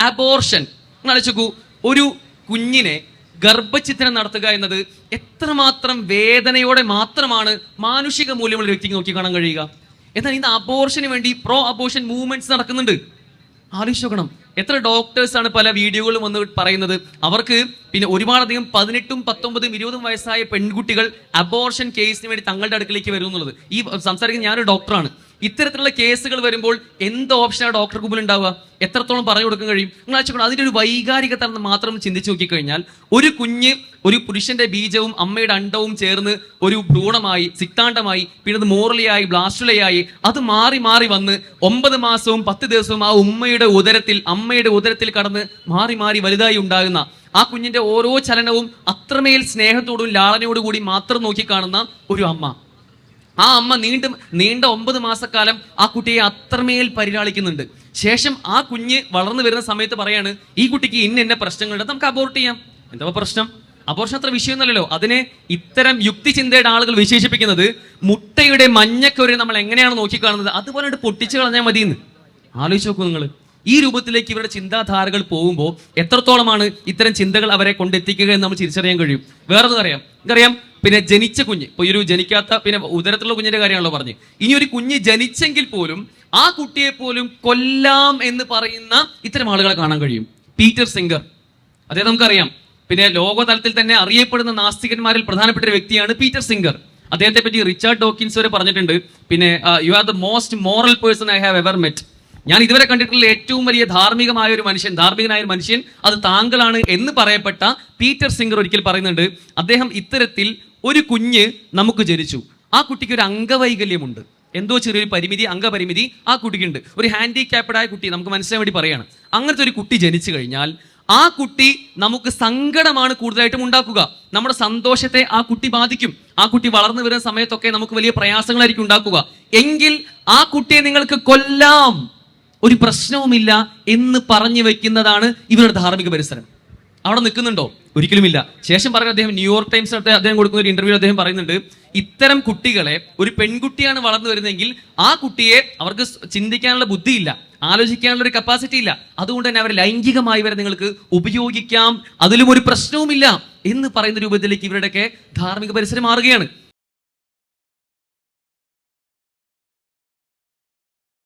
Abortion ആലോചിക്കൂ ഒരു കുഞ്ഞിനെ ഗർഭചിത്രം നടത്തുക എന്നത് എത്രമാത്രം വേദനയോടെ മാത്രമാണ് മാനുഷിക മൂല്യമുള്ള വ്യക്തിക്ക് നോക്കി കാണാൻ കഴിയുക. എന്നാൽ ഇന്ന് അബോർഷന് വേണ്ടി പ്രോ അബോർഷൻ മൂവ്മെന്റ്സ് നടക്കുന്നുണ്ട് ആലോചിക്കണം എത്ര ഡോക്ടേഴ്സാണ് പല വീഡിയോകളും വന്ന് പറയുന്നത്. അവർക്ക് പിന്നെ ഒരുപാടധികം പതിനെട്ടും പത്തൊമ്പതും ഇരുപതും വയസ്സായ പെൺകുട്ടികൾ അബോർഷൻ കേസിന് വേണ്ടി തങ്ങളുടെ അടുക്കിലേക്ക് വരുമെന്നുള്ളത് ഈ സംസാരിക്കുന്ന ഞാനൊരു ഡോക്ടറാണ് ഇത്തരത്തിലുള്ള കേസുകൾ വരുമ്പോൾ എന്ത് ഓപ്ഷനാണ് ഡോക്ടർ മുമ്പിൽ ഉണ്ടാവുക? എത്രത്തോളം പറഞ്ഞു കൊടുക്കാൻ കഴിയും? നിങ്ങൾ ആലോചിക്കണം അതിന്റെ ഒരു വൈകാരിക തലം മാത്രം ചിന്തിച്ചു നോക്കിക്കഴിഞ്ഞാൽ ഒരു കുഞ്ഞ് ഒരു പുരുഷന്റെ ബീജവും അമ്മയുടെ അണ്ടവും ചേർന്ന് ഒരു ഭ്രൂണമായി സിക്താണ്ടമായി പിന്നെ അത് മോറലിയായി ബ്ലാസ്റ്റുലയായി അത് മാറി മാറി വന്ന് ഒമ്പത് മാസവും പത്ത് ദിവസവും ആ ഉമ്മയുടെ ഉദരത്തിൽ അമ്മയുടെ ഉദരത്തിൽ കടന്ന് മാറി മാറി വലുതായി ഉണ്ടാകുന്ന ആ കുഞ്ഞിന്റെ ഓരോ ചലനവും അത്രമേൽ സ്നേഹത്തോടും ലാളനയോടുകൂടി മാത്രം നോക്കിക്കാണുന്ന ഒരു അമ്മ. ആ അമ്മ നീണ്ട നീണ്ട ഒമ്പത് മാസക്കാലം ആ കുട്ടിയെ അത്രമേൽ പരിലാളിക്കുന്നുണ്ട് ശേഷം ആ കുഞ്ഞ് വളർന്നു വരുന്ന സമയത്ത് പറയാണ് ഈ കുട്ടിക്ക് ഇന്ന ഇന്ന പ്രശ്നങ്ങളുണ്ട് നമുക്ക് അബോർട്ട് ചെയ്യാം. എന്താ പ്രശ്നം? അബോർഷൻ അത്ര വിഷയമൊന്നുമല്ലല്ലോ. അതിനെ ഇത്തരം യുക്തി ചിന്തയുടെ ആളുകൾ വിശേഷിപ്പിക്കുന്നത് മുട്ടയുടെ മഞ്ഞക്കൊരു നമ്മൾ എങ്ങനെയാണ് നോക്കിക്കാണുന്നത്? അതുപോലെ പൊട്ടിച്ചു കളഞ്ഞാൽ മതിയെന്ന്. ആലോചിച്ച് നോക്കൂ നിങ്ങൾ ഈ രൂപത്തിലേക്ക് ഇവരുടെ ചിന്താധാരകൾ പോകുമ്പോൾ എത്രത്തോളമാണ് ഇത്തരം ചിന്തകൾ അവരെ കൊണ്ടെത്തിക്കുക എന്ന് നമ്മൾ തിരിച്ചറിയാൻ കഴിയും. വേറെ അറിയാം നമുക്കറിയാം പിന്നെ ജനിച്ച കുഞ്ഞ്. ഇപ്പൊ ഒരു ജനിക്കാത്ത പിന്നെ ഉദരത്തിലുള്ള കുഞ്ഞിന്റെ കാര്യമാണല്ലോ പറഞ്ഞു. ഇനി ഒരു കുഞ്ഞ് ജനിച്ചെങ്കിൽ പോലും ആ കുട്ടിയെ പോലും കൊല്ലാം എന്ന് പറയുന്ന ഇത്തരം ആളുകളെ കാണാൻ കഴിയും. Peter Singer. അദ്ദേഹം നമുക്കറിയാം. പിന്നെ ലോകതലത്തിൽ തന്നെ അറിയപ്പെടുന്ന നാസ്തികന്മാരിൽ പ്രധാനപ്പെട്ട ഒരു വ്യക്തിയാണ് പീറ്റർ സിംഗർ. അദ്ദേഹത്തെ പറ്റി റിച്ചാർഡ് ഡോക്കിൻസ് വരെ പറഞ്ഞിട്ടുണ്ട്. പിന്നെ you are the most moral person I have ever met ഞാൻ ഇതുവരെ കണ്ടിട്ടുള്ള ഏറ്റവും വലിയ ധാർമ്മികമായ ഒരു മനുഷ്യൻ ധാർമ്മികനായ ഒരു മനുഷ്യൻ അത് താങ്കളാണ് എന്ന് പറയപ്പെട്ട പീറ്റർ സിംഗർ ഒരിക്കൽ പറയുന്നുണ്ട് അദ്ദേഹം ഇത്തരത്തിൽ ഒരു കുഞ്ഞ് നമുക്ക് ജനിച്ചു. ആ കുട്ടിക്ക് ഒരു അംഗവൈകല്യമുണ്ട്. എന്തോ ചെറിയൊരു പരിമിതി അംഗപരിമിതി ആ കുട്ടിക്കുണ്ട്. ഒരു ഹാൻഡിക്യാപ്ഡായ കുട്ടി നമുക്ക് മനസ്സിലാൻ വേണ്ടി പറയാണ്. അങ്ങനത്തെ ഒരു കുട്ടി ജനിച്ചു കഴിഞ്ഞാൽ ആ കുട്ടി നമുക്ക് സങ്കടമാണ് കൂടുതലായിട്ടും ഉണ്ടാക്കുക. നമ്മുടെ സന്തോഷത്തെ ആ കുട്ടി ബാധിക്കും. ആ കുട്ടി വളർന്നു വരുന്ന സമയത്തൊക്കെ നമുക്ക് വലിയ പ്രയാസങ്ങളായിരിക്കും ഉണ്ടാക്കുക. എങ്കിൽ ആ കുട്ടിയെ നിങ്ങൾക്ക് കൊല്ലാം. ഒരു പ്രശ്നവുമില്ല എന്ന് പറഞ്ഞു വെക്കുന്നതാണ് ഇവരുടെ ധാർമ്മിക പരിസരം. അവിടെ നിൽക്കുന്നുണ്ടോ? ഒരിക്കലുമില്ല. ശേഷം പറയുന്ന അദ്ദേഹം ന്യൂയോർക്ക് ടൈംസ് അദ്ദേഹം കൊടുക്കുന്ന ഒരു ഇന്റർവ്യൂ അദ്ദേഹം പറയുന്നുണ്ട് ഇത്തരം കുട്ടികളെ ഒരു പെൺകുട്ടിയാണ് വളർന്നു വരുന്നതെങ്കിൽ ആ കുട്ടിയെ അവർക്ക് ചിന്തിക്കാനുള്ള ബുദ്ധിയില്ല ആലോചിക്കാനുള്ള ഒരു കപ്പാസിറ്റി ഇല്ല. അതുകൊണ്ട് തന്നെ അവരെ ലൈംഗികമായി വരെ നിങ്ങൾക്ക് ഉപയോഗിക്കാം. അതിലും ഒരു പ്രശ്നവുമില്ല എന്ന് പറയുന്ന രൂപത്തിലേക്ക് ഇവരുടെയൊക്കെ ധാർമ്മിക പരിസരം മാറുകയാണ്.